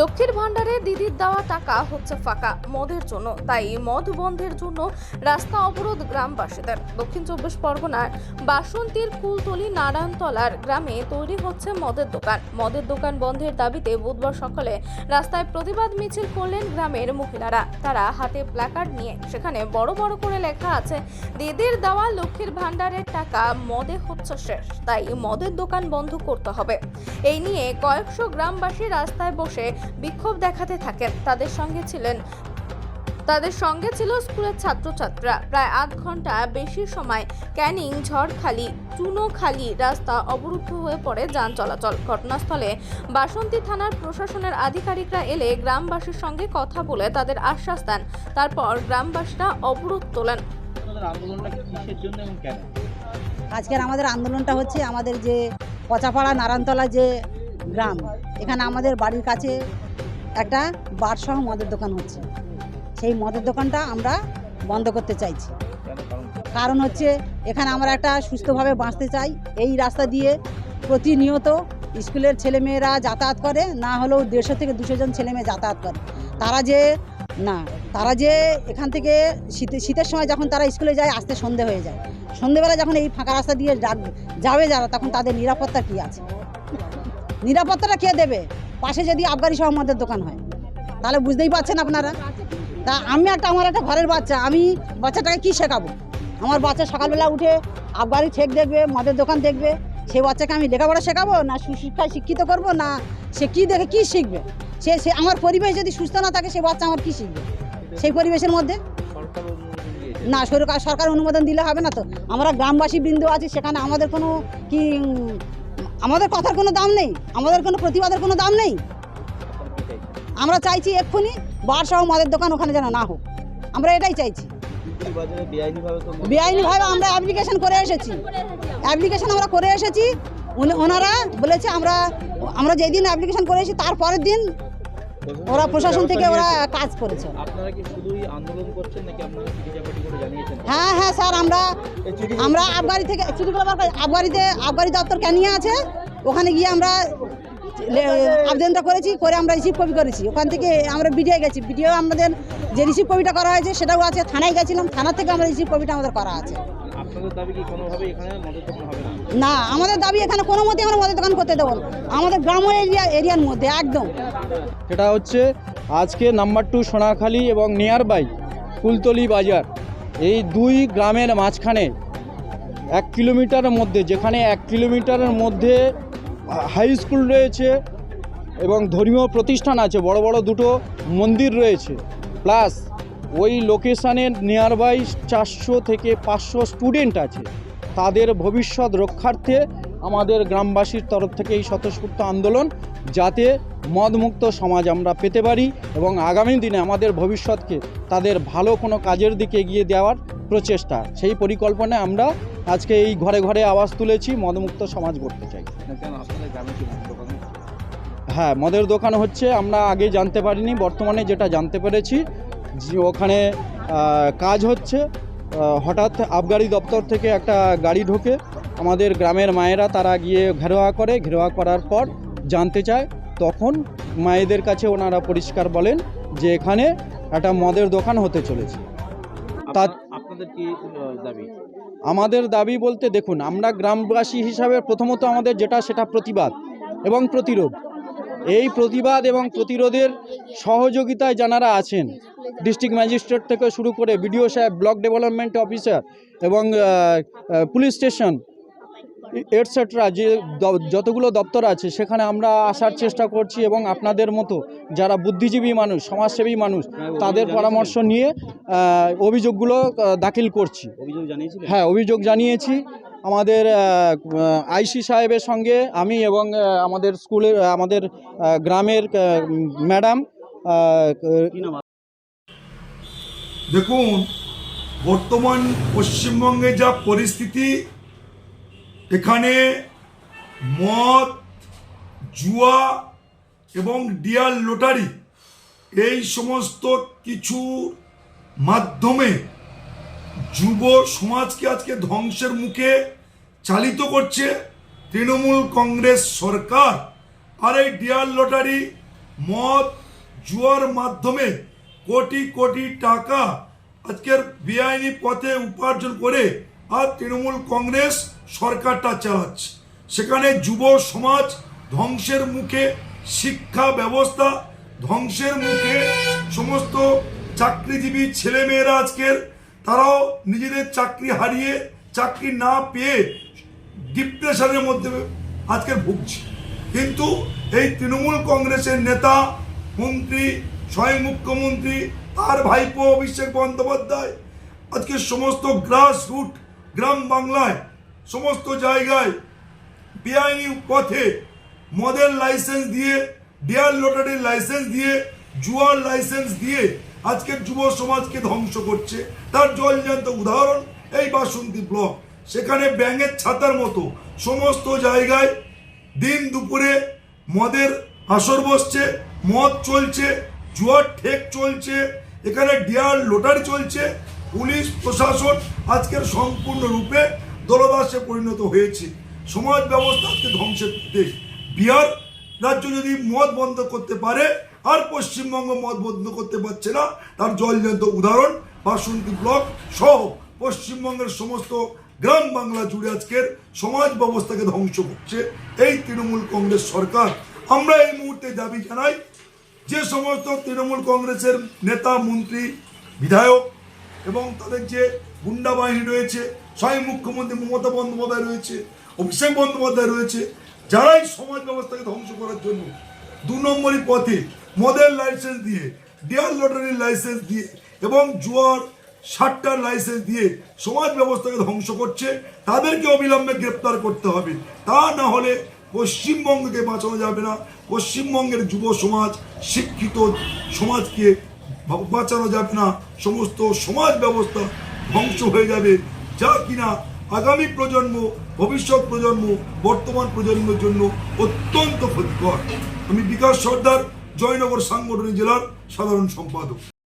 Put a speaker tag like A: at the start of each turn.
A: লক্ষ্মীর ভাণ্ডারে দিদির দেওয়া টাকা হচ্ছে ফাঁকা মদের জন্য। তাই মদ বন্ধের জন্য রাস্তা অবরোধ গ্রামবাসীদের। দক্ষিণ চব্বিশ পরগনার বাসন্তীর কুলতলি নারায়ণতলার গ্রামে তৈরি হচ্ছে মদের দোকান। মদের দোকান বন্ধের দাবিতে বুধবার সকালে রাস্তায় প্রতিবাদ মিছিল করলেন গ্রামের মহিলারা। তারা হাতে প্ল্যাকার্ড নিয়ে সেখানে বড় বড় করে লেখা আছে, দিদির দেওয়া লক্ষ্মীর ভাণ্ডারের টাকা মদে হচ্ছে শেষ। তাই মদের দোকান বন্ধ করতে হবে। এই নিয়ে কয়েকশো গ্রামবাসী রাস্তায় বসে বিক্ষোভ দেখাতে থাকেন। তাদের সঙ্গে ছিলেন তাদের সঙ্গে ছিল স্কুলের ছাত্রছাত্রীরা। প্রায় আধ ঘণ্টা বেশি সময় ক্যানিং ঝড়খালি চুনোখালি রাস্তা অবরুদ্ধ হয়ে পড়ে যান চলাচল। ঘটনাস্থলে বাসন্তী থানার প্রশাসনের আধিকারিকরা এলে গ্রামবাসীর সঙ্গে কথা বলে তাদের আশ্বাস দেন। তারপর গ্রামবাসীরা অবরোধ তোলেন।
B: আজকের আমাদের আন্দোলনটা হচ্ছে আমাদের যে পচাপাড়া নারায়ণতলা যে গ্রাম এখানে আমাদের বাড়ির কাছে একটা বারসহ মদের দোকান হচ্ছে। সেই মদের দোকানটা আমরা বন্ধ করতে চাইছি।
C: কারণ
B: হচ্ছে এখানে আমরা একটা সুস্থভাবে বাঁচতে চাই। এই রাস্তা দিয়ে প্রতিনিয়ত স্কুলের ছেলেমেয়েরা যাতায়াত করে, না হলেও দেড়শো থেকে দুশো জন ছেলেমেয়ে যাতায়াত করে। তারা যে, না, তারা যে এখান থেকে শীতে, শীতের সময় যখন তারা স্কুলে যায়, আসতে সন্ধে হয়ে যায়। সন্ধেবেলা যখন এই ফাঁকা রাস্তা দিয়ে যাবে যারা, তখন তাদের নিরাপত্তা কী আছে? নিরাপত্তাটা কে দেবে? পাশে যদি আবগারি সহ আমাদের দোকান হয়। তাহলে বুঝতেই পারছেন আপনারা? তা আমি একটা, আমার একটা ঘরের বাচ্চা, আমি বাচ্চাটাকে কি শেখাবো? আমার বাচ্চা সকালবেলা উঠে আবগারি ঠেক দেখবে, মদের দোকান দেখবে সেই বাচ্চাকে আমি লেখাপড়া শেখাবো, না সুশিক্ষায় শিক্ষিত করব, না সে কি দেখে কি শিখবে? সে সে আমার পরিবেশ যদি সুস্থ না থাকে, সে বাচ্চা আমার কি শিখবে? সেই পরিবেশের মধ্যে? না, সরকার সরকার অনুমোদন দিলে হবে না তো? আমরা গ্রামবাসী বৃন্দ আছি, সেখানে আমাদের কোনো কি আমাদের কথার কোনো দাম নেই, আমাদের কোনো প্রতিবাদের কোনো দাম নেই। আমরা চাইছি এক্ষুনি বারসহ মাদের দোকান ওখানে যেন না হোক। আমরা এটাই চাইছি।
C: বেআইনিভাবে
B: আমরা অ্যাপ্লিকেশন করে এসেছি। অ্যাপ্লিকেশন আমরা করে এসেছি। ওনারা বলেছে আমরা আমরা যেদিন অ্যাপ্লিকেশন করে এসেছি তারপরের দিন ওরা প্রশাসন থেকে ওরা কাজ করেছে।
C: আপনারা কি শুধুই আন্দোলন করছেন নাকি আপনারা চিঠি করে জানিয়েছেন?
B: হ্যাঁ হ্যাঁ স্যার আমরা আমরা আবগারি থেকে করে- আবগারিতে আবগারি দপ্তর ক্যানিয়ে আছে। ওখানে গিয়ে আমরা আবেদনটা করেছি করে আমরা রিসিভ কপি করেছি। ওখান থেকে আমরা বিডিও গেছি। বিডিও আমাদের যে রিসিভ কপিটা করা হয়েছে সেটাও আছে। থানায় গেছিলাম। থানা থেকে আমরা রিসিভ কপিটা আমাদের করা আছে।
C: আপনাদের দাবি কি কোনোভাবে এখানে হবে না?
B: না, আমাদের দাবি এখানে কোনো মতে আমরা মদের দোকান করতে দেবো আমাদের গ্রাম এরিয়া, এরিয়ার মধ্যে, একদম।
D: এটা হচ্ছে আজকে নাম্বার টু সোনাখালী এবং নিয়ার বাই কুলতলি বাজার। এই দুই গ্রামের মাঝখানে এক কিলোমিটারের মধ্যে, যেখানে এক কিলোমিটারের মধ্যে হাই স্কুল রয়েছে এবং ধর্মীয় প্রতিষ্ঠান আছে, বড় বড় দুটো মন্দির রয়েছে। প্লাস ওই লোকেশানের নিয়ারবাই চারশো থেকে পাঁচশো স্টুডেন্ট আছে। তাদের ভবিষ্যৎ রক্ষার্থে আমাদের গ্রামবাসীর তরফ থেকে এই স্বতঃস্ফূর্ত আন্দোলন যাতে মদমুক্ত সমাজ আমরা পেতে পারি এবং আগামী দিনে আমাদের ভবিষ্যৎকে তাদের ভালো কোনো কাজের দিকে এগিয়ে দেওয়ার প্রচেষ্টা। সেই পরিকল্পনায় আমরা আজকে এই ঘরে ঘরে আওয়াজ তুলেছি মদমুক্ত সমাজ করতে চাই। হ্যাঁ মদের দোকান হচ্ছে আমরা আগে জানতে পারিনি বর্তমানে যেটা জানতে পেরেছি যে ওখানে কাজ হচ্ছে। হঠাৎ আবগারি দপ্তর থেকে একটা গাড়ি ঢোকে। আমাদের গ্রামের মায়েরা তারা গিয়ে ঘেরোয়া করে। ঘেরোয়া করার পর জানতে চায় তখন মায়েদের কাছে ওনারা পরিষ্কার বলেন যে এখানে একটা মদের দোকান হতে চলেছে। তা-
C: আপনাদের কি দাবি?
D: আমাদের দাবি বলতে দেখুন আমরা গ্রামবাসী হিসাবে প্রথমত আমাদের যেটা সেটা প্রতিবাদ এবং প্রতিরোধ। এই প্রতিবাদ এবং প্রতিরোধের সহযোগিতায় যারা আছেন ডিস্ট্রিক্ট ম্যাজিস্ট্রেট থেকে শুরু করে বিডিও সাহেব ব্লক ডেভেলপমেন্ট অফিসার এবং পুলিশ স্টেশন এটসেট্রা যে যতগুলো দপ্তর আছে সেখানে আমরা আসার চেষ্টা করছি এবং আপনাদের মতো যারা বুদ্ধিজীবী মানুষ সমাজসেবী মানুষ তাদের পরামর্শ নিয়ে অভিযোগগুলো দাখিল করছি। হ্যাঁ অভিযোগ জানিয়েছি। আমাদের আইসি সাহেবের সঙ্গে আমি এবং আমাদের স্কুলের আমাদের গ্রামের ম্যাডাম
E: দেখুন, বর্তমান পশ্চিমবঙ্গে যা পরিস্থিতি, এখানে মদ, জুয়া এবং ডিয়াল লটারি, এই সমস্ত কিছু মাধ্যমে যুব সমাজকে আজকে ধ্বংসের মুখে চালিত করছে তৃণমূল কংগ্রেস সরকার। আর এই ডিয়াল লটারি মদ, জুয়ার মাধ্যমে কোটি কোটি টাকা আজকের বেআইনি পথে উপার্জন করে আর তৃণমূল কংগ্রেস সরকারটা চালাচ্ছে। সেখানে যুব সমাজ ধ্বংসের মুখে, শিক্ষা ব্যবস্থা ধ্বংসের মুখে, সমস্ত চাকরিজীবী ছেলেমেয়েরা আজকের তারাও নিজেদের চাকরি হারিয়ে চাকরি না পেয়ে ডিপ্রেশনের মধ্যে আজকের ভুগছে। কিন্তু এই তৃণমূল কংগ্রেসের নেতা মন্ত্রী, স্বয়ং মুখ্যমন্ত্রী, তার ভাইপো অভিষেক বন্দ্যোপাধ্যায় আজকে সমস্ত গ্রাস রুট গ্রাম বাংলায়, সমস্ত জায়গায় বেআইনি পথে মদের লাইসেন্স দিয়ে ডিয়ার লটারির লাইসেন্স দিয়ে, জুয়ার লাইসেন্স দিয়ে আজকের যুব সমাজকে ধ্বংস করছে। তার জলজান্ত উদাহরণ এই বাসন্তী ব্লক। সেখানে ব্যাঙের ছাতার মতো সমস্ত জায়গায় দিন দুপুরে মদের আসর বসছে, মদ চলছে, জুয়ার ঠেক চলছে, এখানে ডিয়ার, লোটারি চলছে। পুলিশ, প্রশাসন আজকের সম্পূর্ণরূপে দলদাসে পরিণত হয়েছে। সমাজ ব্যবস্থা আজকে ধ্বংসের দিকে বিহার রাজ্য যদি মদ বন্ধ করতে পারে আর পশ্চিমবঙ্গ মত বন্ধ করতে পারছে না। তার জলজান্ত উদাহরণ, বাসন্তী ব্লক সহ পশ্চিমবঙ্গের সমস্ত গ্রাম বাংলা জুড়ে আজকের সমাজ ব্যবস্থাকে ধ্বংস করছে। এই তৃণমূল কংগ্রেস সরকার। আমরা এই মুহূর্তে দাবি জানাই, যে সমস্ত তৃণমূল কংগ্রেসের নেতা, মন্ত্রী, বিধায়ক এবং তাদের যে গুন্ডা বাহিনী রয়েছে, স্বয়ং মুখ্যমন্ত্রী মমতা বন্দ্যোপাধ্যায় রয়েছে, অভিষেক বন্দ্যোপাধ্যায় রয়েছে, যারাই সমাজ ব্যবস্থাকে ধ্বংস করার জন্য দু নম্বরই পথে মদের লাইসেন্স দিয়ে ডিয়ার লটারির লাইসেন্স দিয়ে এবং জুয়ার সাতটার লাইসেন্স দিয়ে সমাজ ব্যবস্থাকে ধ্বংস করছে, তাদেরকে অবিলম্বে গ্রেপ্তার করতে হবে। তা না হলে পশ্চিমবঙ্গকে বাঁচানো যাবে না। পশ্চিমবঙ্গের যুব সমাজ, শিক্ষিত সমাজকে বাঁচানো যাবে না। সমস্ত সমাজ ব্যবস্থা ধ্বংস হয়ে যাবে। যা কিনা আগামী প্রজন্ম, ভবিষ্যৎ প্রজন্ম, বর্তমান প্রজন্মের জন্য অত্যন্ত ক্ষতিকর। আমি বিকাশ সর্দার জয়নগর সাংগঠনিক জেলার সাধারণ সম্পাদক।